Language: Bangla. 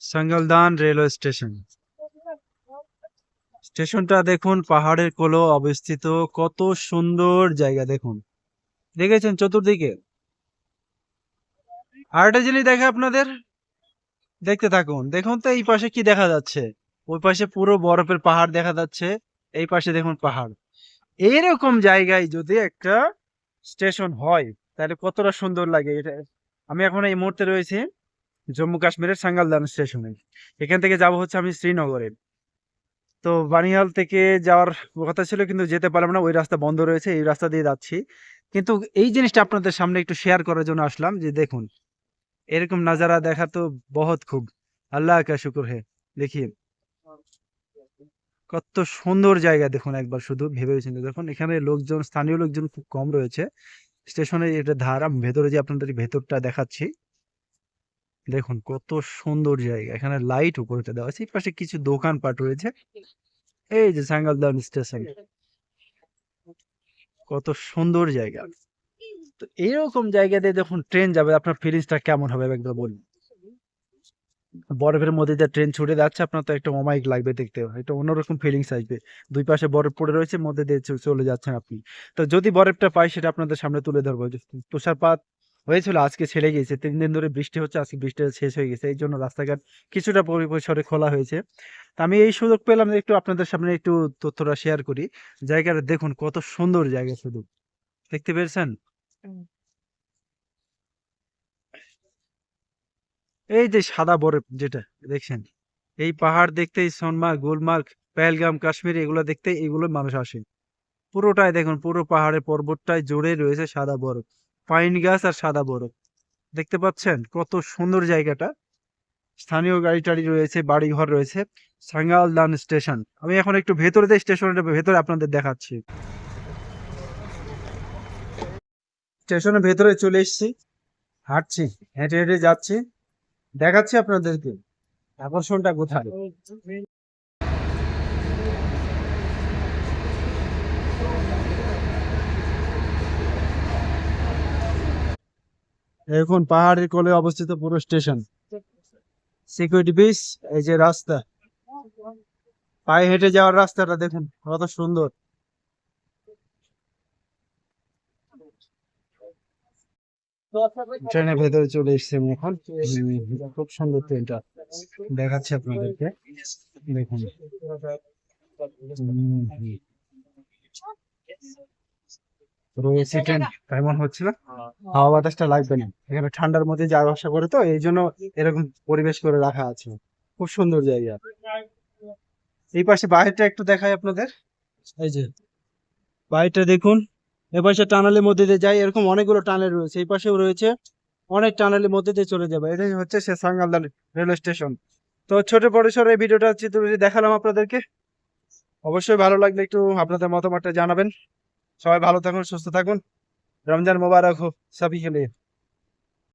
সাঙ্গলদান রেলওয়ে স্টেশন স্টেশনটা দেখুন, পাহাড়ের কোলো অবস্থিত। কত সুন্দর জায়গা দেখুন। দেখেছেন চতুর্দিকে? আরেকটা জিনিস দেখে আপনাদের? দেখতে থাকুন। দেখুন তো এই পাশে কি দেখা যাচ্ছে? ওই পাশে পুরো বরফের পাহাড় দেখা যাচ্ছে। এই পাশে দেখুন পাহাড়। এইরকম জায়গায় যদি একটা স্টেশন হয়, তাহলে কতটা সুন্দর লাগে এটা। আমি এখন এই মুহূর্তে রয়েছি। জম্মু কাশ্মীরের সাঙ্গালদান স্টেশনে। এখান থেকে যাব হচ্ছে আমি শ্রীনগরে। তো বানিহাল থেকে যাওয়ার কথা ছিল, কিন্তু যেতে পারলাম না, ওই রাস্তা বন্ধ রয়েছে, এই রাস্তা দিয়ে যাচ্ছি। কিন্তু এই জিনিসটা আপনাদের সামনে একটু শেয়ার করার জন্য আসলাম, যে দেখুন, এরকম নাজারা দেখা তো বহুত খুব। আল্লাহ কা শুকুর হে। দেখি কত সুন্দর জায়গা দেখুন একবার শুধু ভেবে চিন্তে দেখুন। এখানে লোকজন, স্থানীয় লোকজন খুব কম রয়েছে। স্টেশনে এটা ধার ভেতরে যে আপনাদের ভেতরটা দেখাচ্ছি। দেখুন কত সুন্দর জায়গা। এখানে লাইট উপরে দেওয়া আছে। পাশে কিছু দোকানপাট রয়েছে। এই যে সাঙ্গালদান স্টেশন কত সুন্দর জায়গা। তো এইরকম জায়গাতে যখন ট্রেন যাবে, আপনার ফিলিংসটা কেমন হবে? একবার বলুন। বরফের মধ্যে যে ট্রেন ছুটে যাচ্ছে, আপনার তো একটা অমায়িক লাগবে দেখতে। একটা অন্যরকম ফিলিংস আসবে। দুই পাশে বরফ পড়ে রয়েছে, মধ্যে দিয়ে চলে যাচ্ছেন আপনি। তো যদি বরফটা পাই, সেটা আপনাদের সামনে তুলে ধরবো। তুষারপাত হয়েছিল আজকে ছেড়ে গিয়েছে। তিন দিন ধরে বৃষ্টি হচ্ছে আজকে বৃষ্টিটা শেষ হয়ে গেছে। এই জন্য রাস্তাঘাট কিছুটা পরিসরে খোলা হয়েছে। তা আমি এই সুযোগ পেলাম যে একটু আপনাদের সামনে একটু তথ্যটা শেয়ার করি। জায়গাটা দেখুন কত সুন্দর জায়গা শুধু। দেখতে পেরেছেন এই যে সাদা বরফ যেটা দেখছেন? এই পাহাড় দেখতে সোনমার্গ গুলমার্গ পেহেলগাম কাশ্মীর এগুলো দেখতে এগুলো মানুষ আসে। পুরোটাই দেখুন পুরো পাহাড়ের পর্বতটাই জুড়ে রয়েছে সাদা বরফ। পাইন গাছ আর সাদা বরফ। দেখতে পাচ্ছেন কত সুন্দর জায়গাটা। স্থানীয় গাড়ি টাড়ি রয়েছে বাড়ি ঘর রয়েছে সাঙ্গালদান স্টেশন। আমি এখন একটু ভেতরে দিয়ে স্টেশনের ভেতরে আপনাদের দেখাচ্ছি। স্টেশনের ভেতরে চলে এসেছি। হাঁটছি, হেঁটে হেঁটে যাচ্ছি। দেখাচ্ছি আপনাদেরকে। আকর্ষণটা কোথায়? এখন পাহাড়ের কোলে অবস্থিত পুরো স্টেশন। সিকিউরিটি বিচ এই যে রাস্তা। পায়ে হেঁটে যাওয়ার রাস্তাটা দেখুন, কত সুন্দর। ট্রেনের ভেতরে চলে এসেছি আমি এখন। খুব সুন্দর ট্রেনটা। দেখাচ্ছি আপনাদেরকে। দেখুন। উম, পুরো ট্রেন কেমন হচ্ছে না? হাওয়া বাতাসটা লাগবে না। এখানে ঠান্ডার মধ্যে যাওয়া আসা করে তো এই জন্য এরকম পরিবেশ করে রাখা আছে। খুব সুন্দর জায়গা। এই পাশে বাইরেটা একটু দেখাই আপনাদের। এই যে বাইরেটা দেখুন। এ পাশে টানেলের মধ্যে দিয়ে যায় এরকম অনেকগুলো টানেল রয়েছে। এই পাশেও রয়েছে অনেক টানেলের মধ্যে দিয়ে চলে যাবে। এটাই হচ্ছে সে সাঙ্গালদান রেলওয়ে স্টেশন। তো ছোট পরিসরে এই ভিডিওটা চিত্র দেখালাম আপনাদেরকে। অবশ্যই ভালো লাগলে একটু আপনাদের মতামতটা জানাবেন। সবাই ভালো থাকুন সুস্থ থাকুন। রমজান মোবারক হোক সবই খেলে